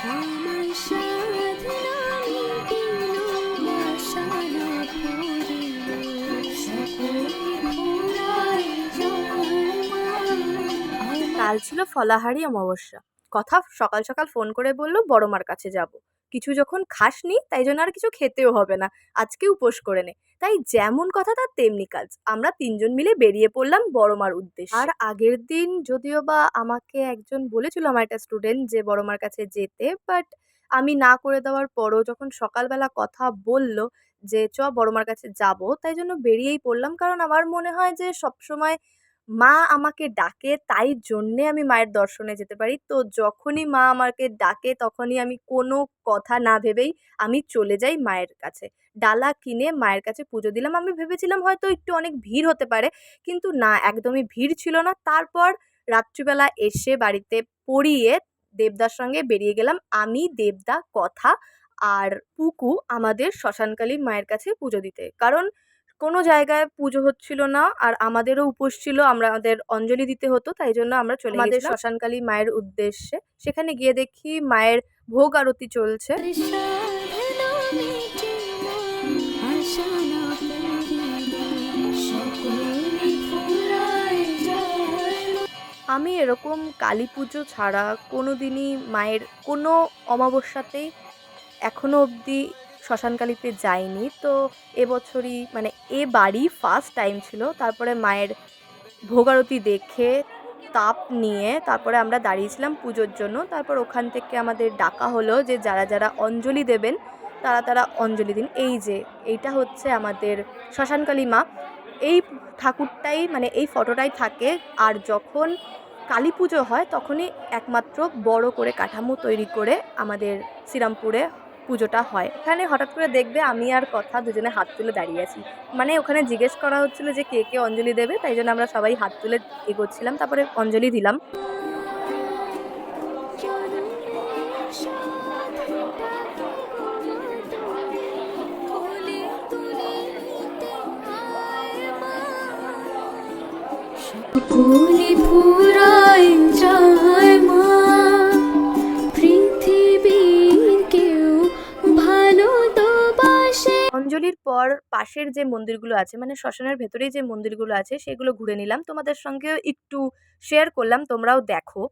কাল ছিল ফলাহারি অমাবস্যা। কথা সকাল সকাল ফোন করে বলল বড়মার কাছে যাব। কিছু যখন খাসনি, তাই জন্য আর কিছু খেতেও হবে না। আজকে উপোস করে নে। তাই যেমন কথা, তার তেমনি কাজ। আমরা তিনজন মিলে বেরিয়ে পড়লাম বড় মার উদ্দেশ্যে। আর আগের দিন যদিও বা আমাকে একজন বলেছিল আমার একটা স্টুডেন্ট যে বড় মার কাছে যেতে বাট আমি না করে দেওয়ার পরও যখন সকালবেলা কথা বলল যে, চ বড় মার কাছে যাব, তাই জন্য বেরিয়েই পড়লাম। কারণ আমার মনে হয় যে সবসময় মা আমাকে ডাকে তাই জন্যে আমি মায়ের দর্শনে যেতে পারি। তো যখনই মা আমাকে ডাকে তখনই আমি কোনো কথা না ভেবেই আমি চলে যাই মায়ের কাছে। ডালা কিনে মায়ের কাছে পুজো দিলাম। আমি ভেবেছিলাম হয়তো একটু অনেক ভিড় হতে পারে, কিন্তু না, একদমই ভিড় ছিল না। তারপর রাত্রিবেলা এসে বাড়িতে পড়িয়ে দেবদার সঙ্গে বেরিয়ে গেলাম। আমি, দেবদা, কথা আর পুকু আমাদের শ্মশানকালী মায়ের কাছে পুজো দিতে। কারণ কোনো জায়গায় পুজো হচ্ছিল না আর আমাদেরও উপোস ছিল আমরা আমাদের অঞ্জলি দিতে হতো তাই জন্য আমরা চলে আমাদের শ্মশানকালী মায়ের উদ্দেশ্যে। সেখানে গিয়ে দেখি মায়ের ভোগ আরতি চলছে। আমি এরকম কালী পুজো ছাড়া কোনো দিনই মায়ের কোনো অমাবস্যাতেই এখনও অবধি শ্মশানকালীতে যাইনি। তো এবছরই মানে এ বাড়ি ফার্স্ট টাইম ছিল। তারপরে মায়ের ভোগারতি দেখে তাপ নিয়ে তারপরে আমরা দাঁড়িয়েছিলাম পুজোর জন্য। তারপর ওখান থেকে আমাদের ডাকা হলো যে যারা যারা অঞ্জলি দেবেন, তারা তারা অঞ্জলি দিন। এই যে, এইটা হচ্ছে আমাদের শ্মশানকালী মা। এই ঠাকুরটাই মানে এই ফটোটাই থাকে। আর যখন কালী পুজো হয়, তখনই একমাত্র বড় করে কাঠামো তৈরি করে আমাদের শ্রীরামপুরে পুজোটা হয়। এখানে হঠাৎ করে দেখবে আমি আর কথা দুজনে হাত তুলে দাঁড়িয়ে আছি। মানে ওখানে জিজ্ঞেস করা হচ্ছিল যে কে কে অঞ্জলি দেবে, তাই জন্য আমরা সবাই হাত তুলে এগোচ্ছিলাম, তারপরে অঞ্জলি দিলাম। ফুরায় যায় পর পাশের যে মন্দিরগুলো আছে মানে শ্মশানের ভেতরেই যে মন্দিরগুলো আছে সেগুলো ঘুরে নিলাম। তোমাদের সঙ্গেও একটু শেয়ার করলাম তোমরাও দেখো।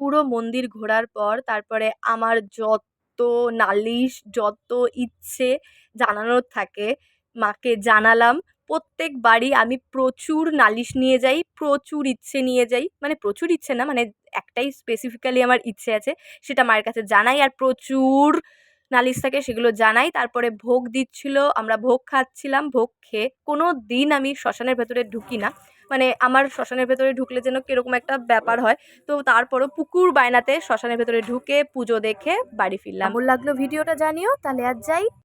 পুরো মন্দির ঘোরার পর তারপরে আমার যত নালিশ যত ইচ্ছে জানানোর থাকে মাকে জানালাম। প্রত্যেক বাড়ি আমি প্রচুর নালিশ নিয়ে যাই, প্রচুর ইচ্ছে নিয়ে যাই। মানে প্রচুর ইচ্ছে না মানে একটাই স্পেসিফিক্যালি আমার ইচ্ছে আছে, সেটা মায়ের কাছে জানাই আর প্রচুর নালিশ থাকে সেগুলো জানাই। তারপরে ভোগ দিচ্ছিল, আমরা ভোগ খাচ্ছিলাম, ভোগ খেয়ে কোনো দিন আমি শ্মশানের ভেতরে ঢুকি না। মানে আমার শ্মশানের ভেতরে ঢুকলে যেন কীরকম একটা ব্যাপার হয়। তো তারপরও পুকুর বায়নাতে শ্মশানের ভেতরে ঢুকে পুজো দেখে বাড়ি ফিরলাম। লাগল ভিডিওটা জানিও, তাহলে আর যাই।